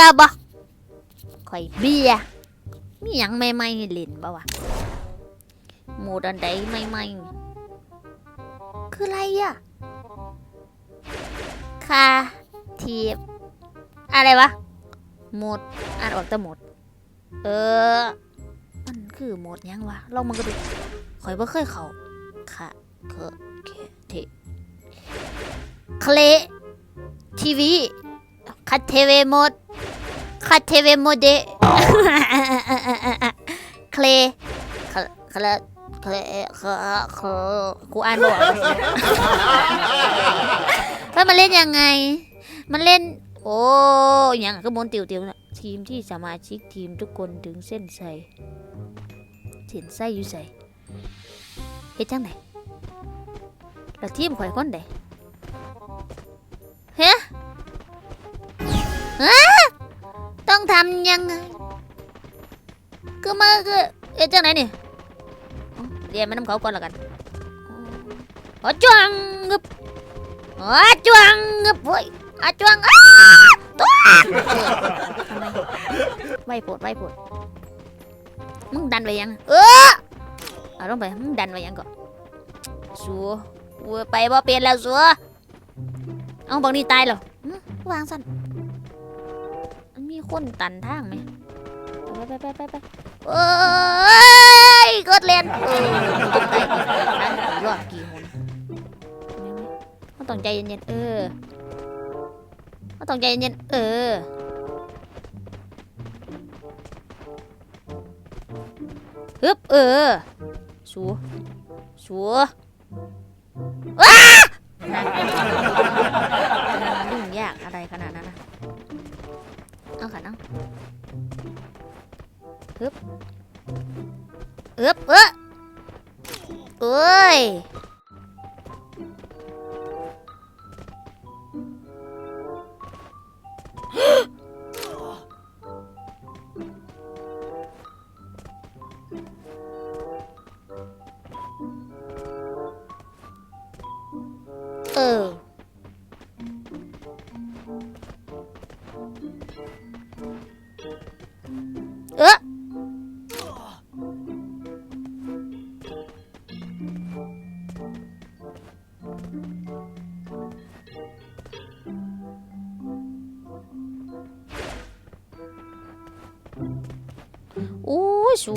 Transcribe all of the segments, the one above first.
อบ่ข่อยเบียมีหยังใหม่ๆให้เล่นบ่วะหมดอันใดใหม่ๆคืออะไรอะคาทีบอะไรวะหมดอ่านออกแต่หมด เออ มันคือหมดยังวะลองมันก็ดูข่อยบ่เคยเขาค่ะเคเคเทเคลทีวีคัดเทเวหมด คัดเทเวโหมดเดเคลเคลเคลเคลเคลเคลกูอ่านบ่ออกแล้วมันเล่นยังไง มันเล่น โอ้ยังก็มนติวติวๆนะทีมที่สมาชิกทีมทุกคนถึงเส้นใสเส้นใสอยู่ใสเฮ็ดจังไหนแล้วทีมข่อยคนใดเฮ้ฮะ ก็มาก็เอ๊ะจังไหนนี่เรียนมาน้ำเขาก่อนละกันอ๋อจวงงึบอ๋อจวงงึบเฮ้ยอะจวงอ้าตัวไมไหวโปวดไหวโปวดมึงดันไปยัง เออเอาลงไปมึงดันไปยังก่อนสัวว้ยไปบ่เป็นแล้วสัวเอาบอกนี่ตายเหรอวางสั่นมันมีคนตันทางไหม ไปไปไปไปไปเอ้ยกดเล่นเออตกใจรอดกี่คนเขาต้องใจเย็นๆเออเขาต้องใจเย็นๆเออฮึบเออสูสูว้ เอ้อเอ้ยเออ โอ้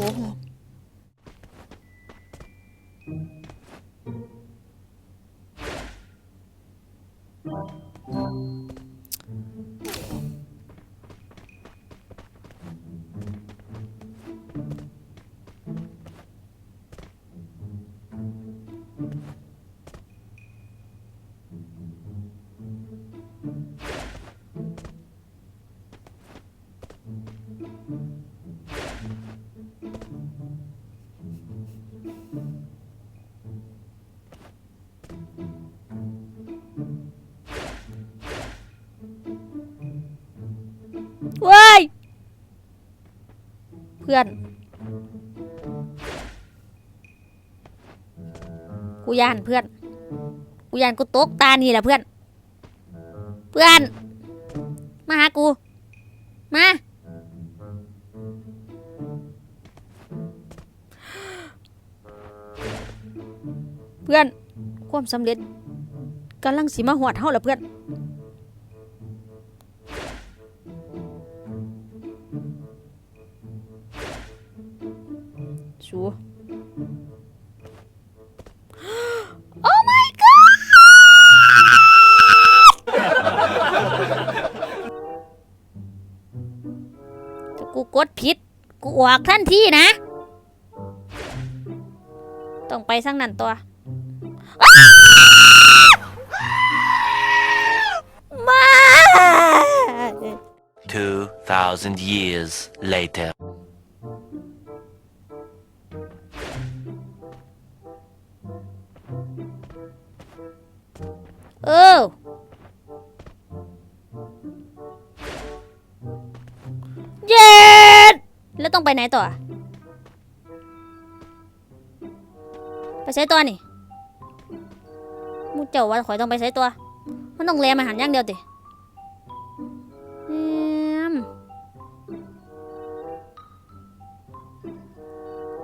พื่อน กูยานเพื่อน กูยานกูตกตานี่แหละเพื่อน เพื่อน มาหากู มา เพื่อน ความสำเร็จกำลังสิมาหอดเฮาล้วเพื่อน ชู Oh my god ถ้ากูกดผิด กูออกทันทีนะ ต้องไปสั่งนั่นตัว มา 2,000 years later. เออเย็ดแล้วต้องไปไหนต่อ ไปใช้ตัวนี่มูเจ้าว่าข่อยต้องไปใช้ตัว มันต้องแลมาหันย่างเดียวติ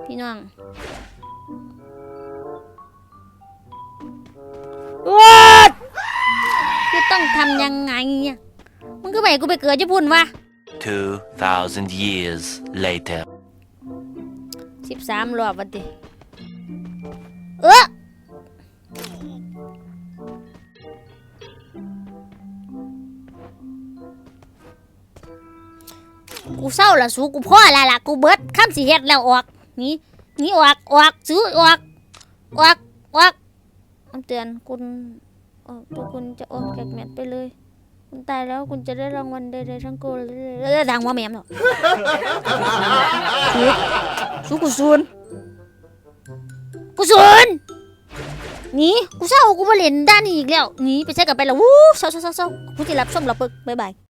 พี่น้อง ต้องทำยังไงเนี่ยมึงก็ไปกูไปเกิดญี่ปุ่นวะ2,000 years later. สิบสามรอบวันดิเออกูเศร้าละสูกูพ่อและล่ะกูเบิดข้ามสีเฮ็ดแล้วออกหนี่นี่ออกออกซื้อออกออกออกคำเตือนคุณ ออกทุกคุณจะออกจากแมตช์ไปเลย คุณตายแล้วคุณจะได้รางวัลใดๆทั้งโกลเออดังว่าแม่มเนาะสูสูกูซูนกูซูนหนีกูเศร้ากูมาเล่นด้านนี้อีกแล้วหนีไปใช้กับไปแล้ววู้เศร้าเศร้าเศร้าเศร้ากูจะรับส้มรับปึกบ๊ายบาย